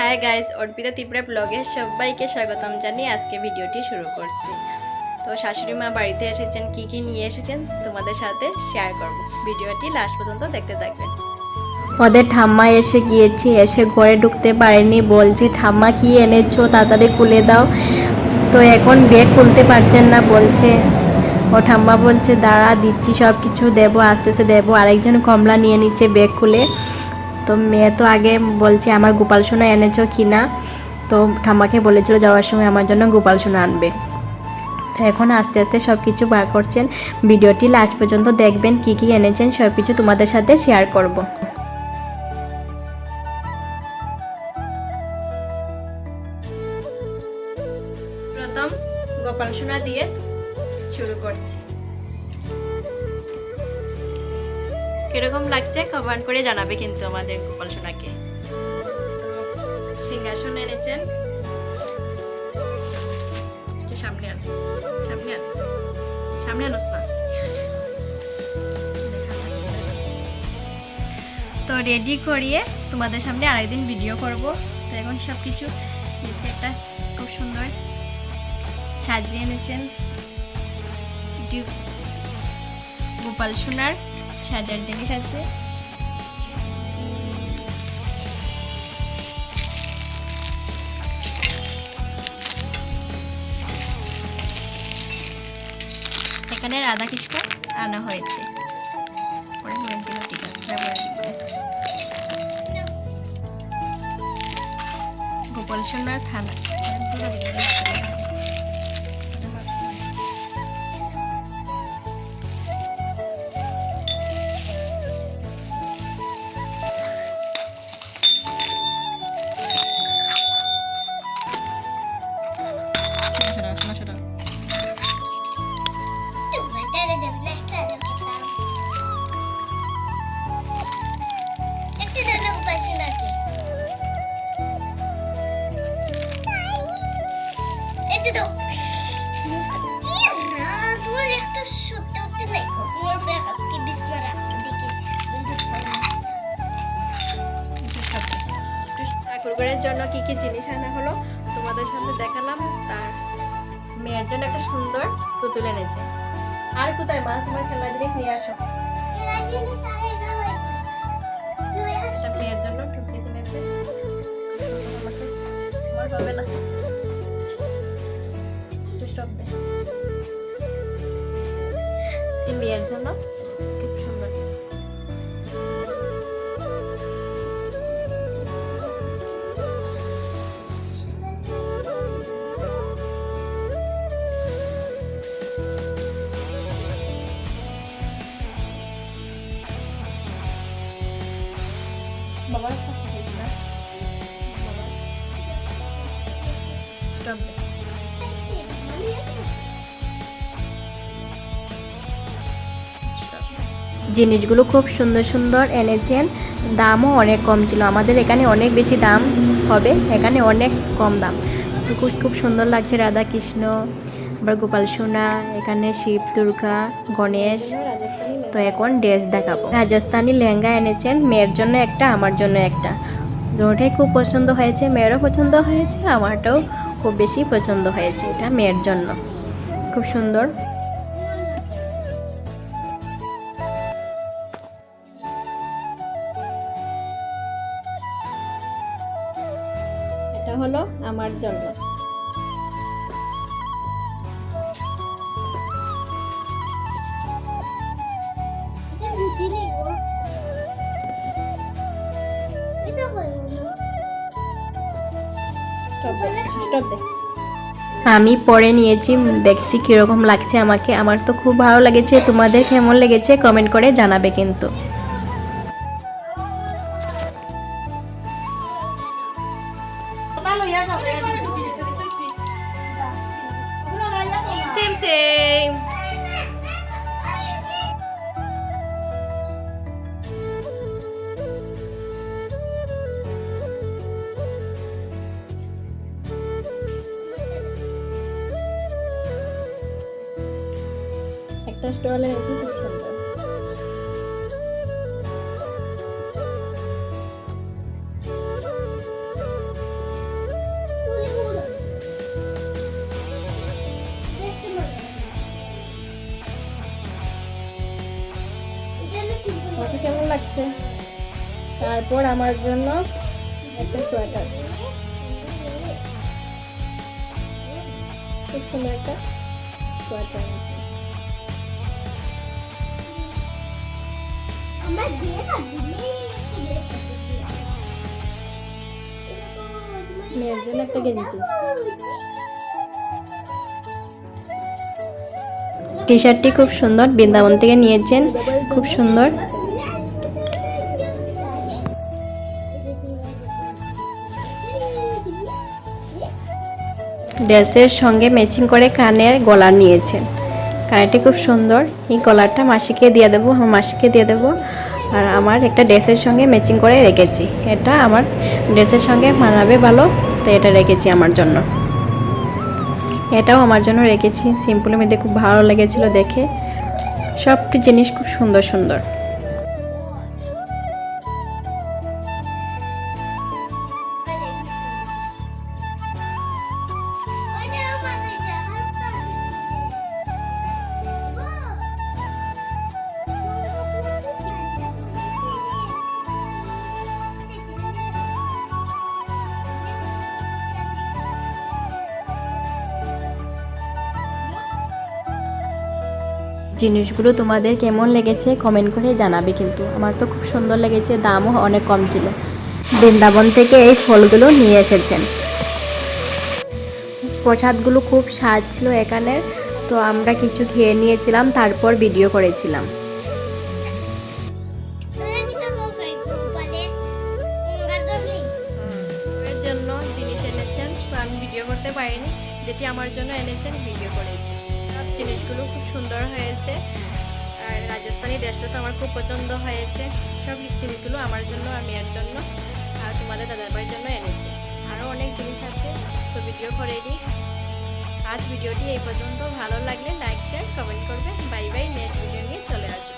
Hi guys Arpita Tripura ব্লগে সবাইকে স্বাগতম জানিয়ে আজকে ভিডিওটি শুরু করছি। তো শাশুড়ি মা বাড়িতে এসেছেন, কি কি নিয়ে এসেছেন তোমাদের সাথে শেয়ার করব। ভিডিওটি লাস্ট পর্যন্ত দেখতে থাকবেন। ওদের ঠাম্মা এসে গিয়েছে, এসে ঘরে ঢুকতে পারেনি, বলছে, ঠাম্মা, কি এনেছো? তাড়াতাড়ি খুলে দাও। তো এখন ব্যাগ খুলতে পারছেন না, বলছে। ও ঠাম্মা বলছে, দাঁড়া, দিচ্ছি সব কিছু দেবো, আস্তে আস্তে দেবো। আরেকজন কমলা নিয়ে নিচ্ছে ব্যাগ খুলে। তো মেয়ে তো আগে বলছে, আমার গোপাল সোনা এনেছো কি না? তো ঠাম্মাকে বলেছিল যাওয়ার সময় আমার জন্য গোপাল সোনা আনবে। তো এখন আস্তে আস্তে সব কিছু বার করছেন। ভিডিওটি লাস্ট পর্যন্ত দেখবেন, কি কি এনেছেন সব কিছু তোমাদের সাথে শেয়ার করব। গোপাল সোনা দিয়ে শুরু করছি। কীরকম লাগছে কমেন্ট করে জানাবে কিন্তু আমাদের গোপাল সোনাকে। সিংহাসন এনেছেন। সামনে আন সামনে আন, সামনে আনোস না তো রেডি করিয়ে তোমাদের সামনে আরেকদিন ভিডিও করব। তো এখন সব কিছু নিচে একটা খুব সুন্দর সাজিয়ে এনেছেন। গোপাল সোনার সাজার জিনিস আছে। এখানে রাধা কৃষ্ণ আনা হয়েছে। গোপাল থানা। ঠাকুরঘরের জন্য কি কি জিনিস আনা হলো? তোমাদের সামনে দেখালাম। তার মেয়ের জন্য একটা সুন্দর পুতুল এনেছে। আর কোথায় মা? তোমার খেলার জিনিস নিয়ে আসো। মেয়ের জন্য টুকরি কিনেছে হবে না। একটু। এই মেয়ের জন্য খুব সুন্দর বাবার কথা বলিস না বাবার জিনিসগুলো খুব সুন্দর সুন্দর এনেছেন। দামও অনেক কম ছিল। আমাদের এখানে অনেক বেশি দাম হবে, এখানে অনেক কম দাম। খুব খুব সুন্দর লাগছে রাধা কৃষ্ণ আবার গোপাল সোনা, এখানে শিব, দুর্গা, গণেশ। তো এখন ড্রেস দেখাবো। রাজস্থানি লেহেঙ্গা এনেছেন, মেয়ের জন্য একটা, আমার জন্য একটা। দুটোটাই খুব পছন্দ হয়েছে, মেয়েরও পছন্দ হয়েছে, আমারটাও খুব বেশি পছন্দ হয়েছে এটা মেয়ের জন্য। খুব সুন্দর। এটা হলো আমার জন্য আমি পরে নিয়েছি দেখছি কীরকম লাগছে আমাকে। আমার তো খুব ভালো লেগেছে। তোমাদের কেমন লেগেছে? কমেন্ট করে জানাবে কিন্তু। একটা স্টল আছে খুব সুন্দর। কেমন লাগছে? তারপর আমার জন্য একটা সোয়েটার। খুব সুন্দর একটা সোয়েটার আছে। মেয়ের জন্য একটা গেঞ্জি। টি শার্টটি খুব সুন্দর বৃন্দাবন থেকে নিয়েছেন খুব সুন্দর। ড্রেসের সঙ্গে ম্যাচিং করে কানের গলা নিয়েছেন। কানেরটি খুব সুন্দর। এই কলারটা মাসিকে দিয়ে দেবো, আমার মাসিকে দিয়ে দেবো। আর আমার একটা ড্রেসের সঙ্গে ম্যাচিং করে রেখেছি। এটা আমার ড্রেসের সঙ্গে মানাবে ভালো, তো এটা রেখেছি আমার জন্য। এটাও আমার জন্য রেখেছি। সিম্পলের মধ্যে খুব ভালো লেগেছিলো দেখে। সব জিনিস খুব সুন্দর সুন্দর। জিনিসগুলো তোমাদের কেমন লেগেছে কমেন্ট করে জানাবে কিন্তু। আমার তো খুব সুন্দর লেগেছে, দামও অনেক কম ছিল। বৃন্দাবন থেকে এই ফলগুলো নিয়ে এসেছেন। প্রসাদগুলো খুব স্বাদ ছিল এখানের তো আমরা কিছু খেয়ে নিয়েছিলাম, তারপর ভিডিও করেছিলাম। জন্য জিনিস এনেছেন আমি ভিডিও করতে পারিনি। যেটি আমার জন্য এনেছেন ভিডিও করেছি। জিনিসগুলো খুব সুন্দর হয়েছে। আর রাজস্থানি ড্রেসটা তো আমার খুব পছন্দ হয়েছে। সব জিনিসগুলো আমার জন্য আর মেয়ের জন্য আর তোমাদের দাদার বাড়ির জন্য এনেছি। আরও অনেক জিনিস আছে, তো ভিডিও করে দিই। আজ ভিডিওটি এই পর্যন্ত। ভালো লাগলে লাইক শেয়ার কমেন্ট করবে। বাই বাই নেক্সট ভিডিও নিয়ে চলে আসবে।